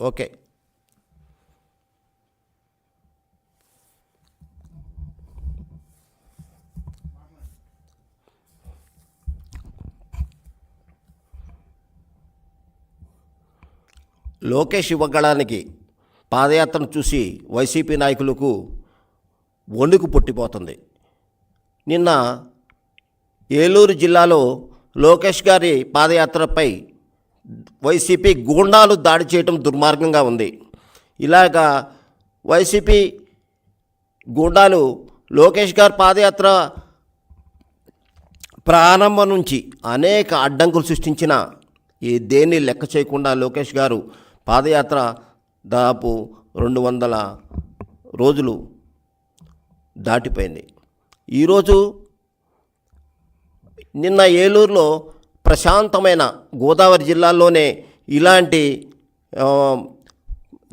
Okay. Lokesh ఇవ్వగడానికి పాదయాత్రను చూసి YCP నాయకులకు వణుకు పుట్టిపోతుంది. నిన్న ఏలూరు జిల్లాలో లోకేష్ గారి పాదయాత్రపై వైసీపీ గూండాలు దాడి చేయటం దుర్మార్గంగా ఉంది. ఇలాగా వైసీపీ గూండాలు లోకేష్ గారు పాదయాత్ర ప్రారంభం నుంచి అనేక అడ్డంకులు సృష్టించిన ఈ దేన్ని లెక్క చేయకుండా లోకేష్ గారు పాదయాత్ర దాదాపు రెండు వందల రోజులు దాటిపోయింది. ఈరోజు నిన్న ఏలూరులో ప్రశాంతమైన గోదావరి జిల్లాలోనే ఇలాంటి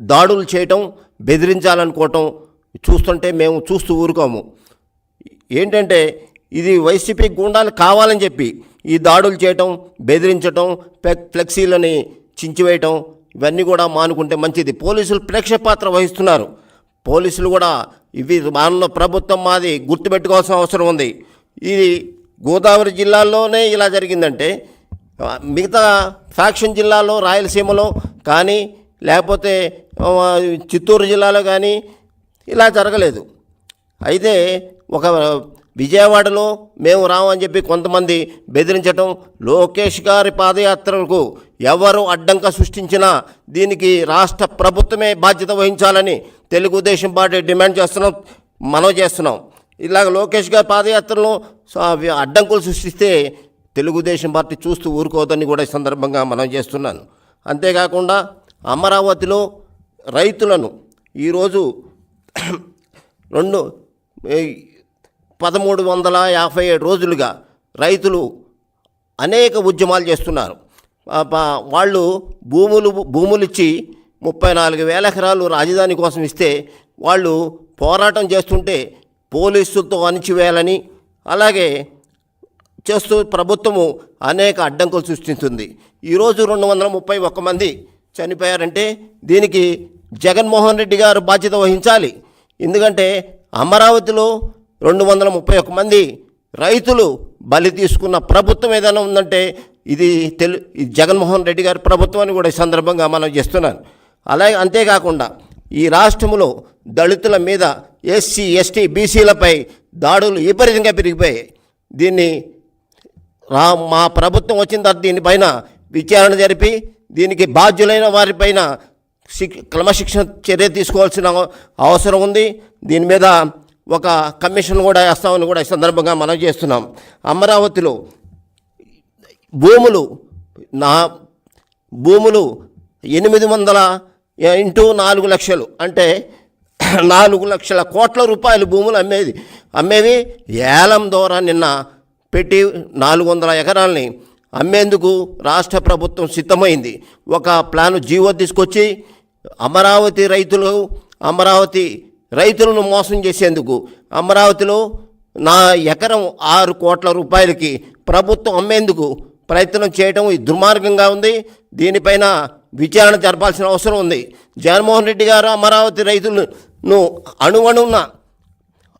దాడులు చేయటం బెదిరించాలనుకోవటం చూస్తుంటే మేము చూస్తూ ఊరుకోము. ఏంటంటే ఇది వైసీపీ గుండాలు కావాలని చెప్పి ఈ దాడులు చేయటం బెదిరించటం ఫ్లెక్సీలని చించివేయటం ఇవన్నీ కూడా మానుకుంటే మంచిది. పోలీసులు ప్రేక్ష పాత్ర వహిస్తున్నారు. పోలీసులు కూడా ఇవి మన ప్రభుత్వం మాది గుర్తుపెట్టుకోవాల్సిన అవసరం ఉంది. ఇది గోదావరి జిల్లాలోనే ఇలా జరిగిందంటే మిగతా ఫ్యాక్షన్ జిల్లాలో రాయలసీమలో కానీ లేకపోతే చిత్తూరు జిల్లాలో కానీ ఇలా జరగలేదు. అయితే ఒక విజయవాడలో మేము రామని చెప్పి కొంతమంది బెదిరించటం లోకేష్ గారి పాదయాత్రలకు ఎవరు అడ్డంక సృష్టించినా దీనికి రాష్ట్ర ప్రభుత్వమే బాధ్యత వహించాలని తెలుగుదేశం పార్టీ డిమాండ్ చేస్తున్నాం మనం చేస్తున్నాం. ఇలాగ లోకేష్ గారి పాదయాత్రలో అడ్డంకులు సృష్టిస్తే తెలుగుదేశం పార్టీ చూస్తూ ఊరుకోవద్దని కూడా ఈ సందర్భంగా మనం చేస్తున్నాను. అంతేకాకుండా అమరావతిలో రైతులను ఈరోజు రెండు పదమూడు వందల యాభై ఏడు రోజులుగా రైతులు అనేక ఉద్యమాలు చేస్తున్నారు. వాళ్ళు భూములు భూములు ఇచ్చి ముప్పై నాలుగు వేల ఎకరాలు రాజధాని కోసం ఇస్తే వాళ్ళు పోరాటం చేస్తుంటే పోలీసులతో అణిచివేయాలని అలాగే చేస్తూ ప్రభుత్వము అనేక అడ్డంకులు సృష్టిస్తుంది. ఈరోజు రెండు వందల ముప్పై ఒక్క మంది చనిపోయారంటే దీనికి జగన్మోహన్ రెడ్డి గారు బాధ్యత వహించాలి. ఎందుకంటే అమరావతిలో రెండు వందల ముప్పై ఒక్క మంది రైతులు బలి తీసుకున్న ప్రభుత్వం ఏదైనా ఉందంటే ఇది తెలు జగన్మోహన్ రెడ్డి గారి ప్రభుత్వాన్ని కూడా ఈ సందర్భంగా మనం చేస్తున్నాను. అలాగే అంతేకాకుండా ఈ రాష్ట్రంలో దళితుల మీద ఎస్సీ ఎస్టీ బీసీలపై దాడులు విపరీతంగా పెరిగిపోయాయి. దీన్ని రా మా ప్రభుత్వం వచ్చిన తర్వాత దీనిపైన విచారణ జరిపి దీనికి బాధ్యులైన వారిపైన శిక్ క్రమశిక్షణ చర్య తీసుకోవాల్సిన అవసరం ఉంది. దీని మీద ఒక కమిషన్ కూడా వేస్తామని కూడా ఈ సందర్భంగా మనం చేస్తున్నాం. అమరావతిలో భూములు నా భూములు ఎనిమిది వందల ఇంటూ నాలుగు లక్షలు. అంటే నాలుగు లక్షల కోట్ల రూపాయలు భూములు అమ్మేది. అమ్మేవి ఏలం ద్వారా నిన్న పెట్టి నాలుగు వందల ఎకరాలని అమ్మేందుకు రాష్ట్ర ప్రభుత్వం సిద్ధమైంది. ఒక ప్లాను జీవో తీసుకొచ్చి అమరావతి రైతులు అమరావతి రైతులను మోసం చేసేందుకు అమరావతిలో నా ఎకరం ఆరు కోట్ల రూపాయలకి ప్రభుత్వం అమ్మేందుకు ప్రయత్నం చేయటం ఇది దుర్మార్గంగా ఉంది. దీనిపైన విచారణ జరపాల్సిన అవసరం ఉంది. జగన్మోహన్ రెడ్డి గారు అమరావతి రైతులను అణువణున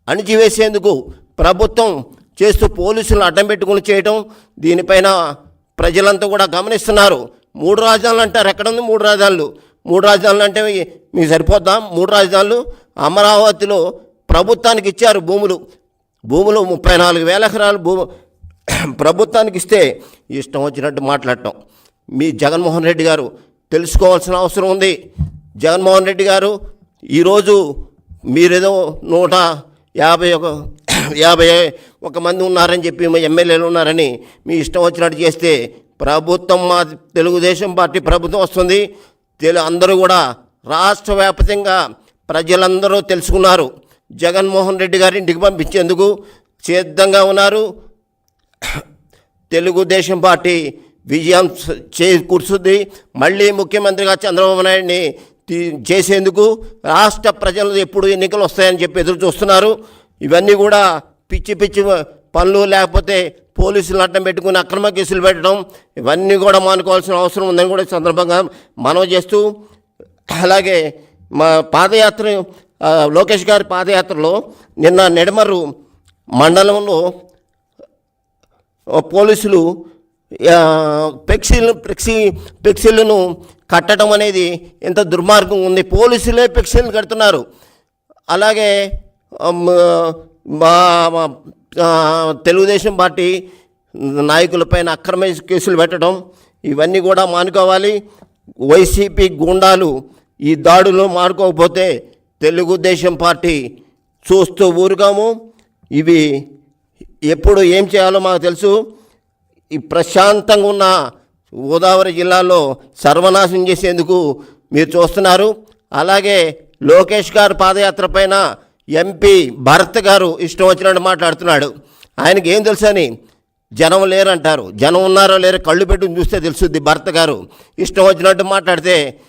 అణిచివేసేందుకు ప్రభుత్వం చేస్తూ పోలీసులను అడ్డం పెట్టుకుని చేయటం దీనిపైన ప్రజలంతా కూడా గమనిస్తున్నారు. మూడు రాజధానులు అంటారు. ఎక్కడ ఉంది మూడు రాజధానులు? మూడు రాజధానులు అంటే మీ- మీకు సరిపోద్దాం? మూడు రాజధానులు అమరావతిలో ప్రభుత్వానికి ఇచ్చారు భూములు. భూములు ముప్పై నాలుగు వేల ఎకరాలు భూము ప్రభుత్వానికి ఇస్తే ఇష్టం వచ్చినట్టు మాట్లాడటం. మీ జగన్మోహన్ రెడ్డి గారు తెలుసుకోవాల్సిన అవసరం ఉంది. జగన్మోహన్ రెడ్డి గారు ఈరోజు మీరేదో నూట యాభై ఒక యాభై ఒక మంది ఉన్నారని చెప్పి మా ఎమ్మెల్యేలు ఉన్నారని మీ ఇష్టం వచ్చినట్టు చేస్తే ప్రభుత్వం మా తెలుగుదేశం పార్టీ ప్రభుత్వం వస్తుంది. తెలు అందరూ కూడా రాష్ట్ర వ్యాప్తంగా ప్రజలందరూ తెలుసుకున్నారు. జగన్మోహన్ రెడ్డి గారి ఇంటికి పంపించేందుకు సిద్ధంగా ఉన్నారు. తెలుగుదేశం పార్టీ విజయం చేకూర్చుంది మళ్ళీ ముఖ్యమంత్రిగా చంద్రబాబు నాయుడిని తీ- చేసేందుకు రాష్ట్ర ప్రజలు ఎప్పుడు ఎన్నికలు వస్తాయని చెప్పి ఎదురు చూస్తున్నారు. ఇవన్నీ కూడా పిచ్చి పిచ్చి పనులు లేకపోతే పోలీసులు అడ్డం పెట్టుకుని అక్రమ కేసులు పెట్టడం ఇవన్నీ కూడా మానుకోవాల్సిన అవసరం ఉందని కూడా ఈ సందర్భంగా మనవి చేస్తూ అలాగే మా పాదయాత్ర లోకేష్ గారి పాదయాత్రలో నిన్న నెడమరు మండలంలో పోలీసులు ఆ, ఫ్లెక్సీలు ఫ్లెక్సీ ఫ్లెక్సీలను కట్టడం అనేది ఎంత దుర్మార్గం ఉంది. పోలీసులే ఫ్లెక్సీలు కడుతున్నారు. అలాగే మా తెలుగుదేశం పార్టీ నాయకులపైన అక్రమ కేసులు పెట్టడం ఇవన్నీ కూడా మానుకోవాలి. వైసీపీ గుండాలు ఈ దాడులు మానుకోకపోతే తెలుగుదేశం పార్టీ చూస్తూ ఊరుగాము ఇవి ఎప్పుడు ఏం చేయాలో మాకు తెలుసు. ఈ ప్రశాంతంగా ఉన్న గోదావరి జిల్లాలో సర్వనాశనం చేసేందుకు మీరు చూస్తున్నారు. అలాగే లోకేష్ గారు పాదయాత్ర పైన ఎంపీ భరత్ గారు ఇష్టం వచ్చినట్టు మాట్లాడుతున్నాడు. ఆయనకి ఏం తెలుసని జనం లేరంటారు. జనం ఉన్నారో లేరో కళ్ళు పెట్టి చూస్తే తెలుసుద్ది భర్త గారు. ఇష్టం వచ్చినట్టు మాట్లాడితే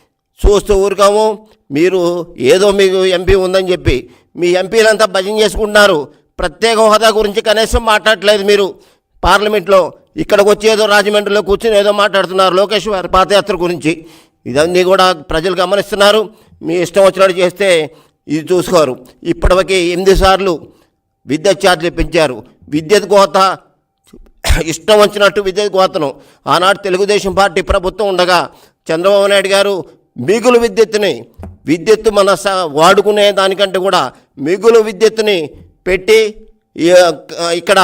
చూస్తూ ఊరుకాము. మీరు ఏదో మీకు ఎంపీ ఉందని చెప్పి మీ ఎంపీలంతా భజన చేసుకుంటున్నారు. ప్రత్యేక హోదా గురించి కనీసం మాట్లాడట్లేదు మీరు. పార్లమెంట్లో ఇక్కడికి వచ్చి ఏదో రాజమండ్రిలో కూర్చొని ఏదో మాట్లాడుతున్నారు లోకేష్ వారి పాదయాత్ర గురించి. ఇదన్నీ కూడా ప్రజలు గమనిస్తున్నారు. మీ ఇష్టం వచ్చినట్టు చేస్తే ఇది చూసుకోరు. ఇప్పటివరకు ఎనిమిది సార్లు విద్యుత్ ఛార్జీలు పెంచారు. విద్యుత్ కోత ఇష్టం వచ్చినట్టు విద్యుత్ కోతను. ఆనాడు తెలుగుదేశం పార్టీ ప్రభుత్వం ఉండగా చంద్రబాబు నాయుడు గారు మిగులు విద్యుత్తుని విద్యుత్తు మన స వాడుకునే దానికంటే కూడా మిగులు విద్యుత్తుని పెట్టి ఇక్కడ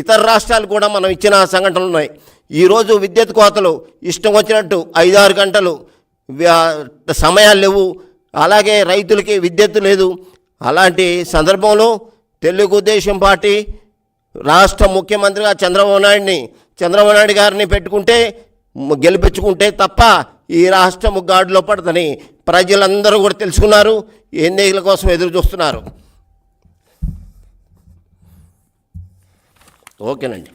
ఇతర రాష్ట్రాలు కూడా మనం ఇచ్చిన సంఘటనలు ఉన్నాయి. ఈరోజు విద్యుత్ కోతలు ఇష్టం వచ్చినట్టు ఐదారు గంటలు సమయాలు లేవు. అలాగే రైతులకి విద్యుత్తు లేదు. అలాంటి సందర్భంలో తెలుగుదేశం పార్టీ రాష్ట్ర ముఖ్యమంత్రిగా చంద్రబాబు నాయుడిని చంద్రబాబు నాయుడు గారిని పెట్టుకుంటే గెలిపించుకుంటే తప్ప ఈ రాష్ట్రం గాడిలో పడదని ప్రజలందరూ కూడా తెలుసుకున్నారు. ఎన్నికల కోసం ఎదురు చూస్తున్నారు ఓకేనండి.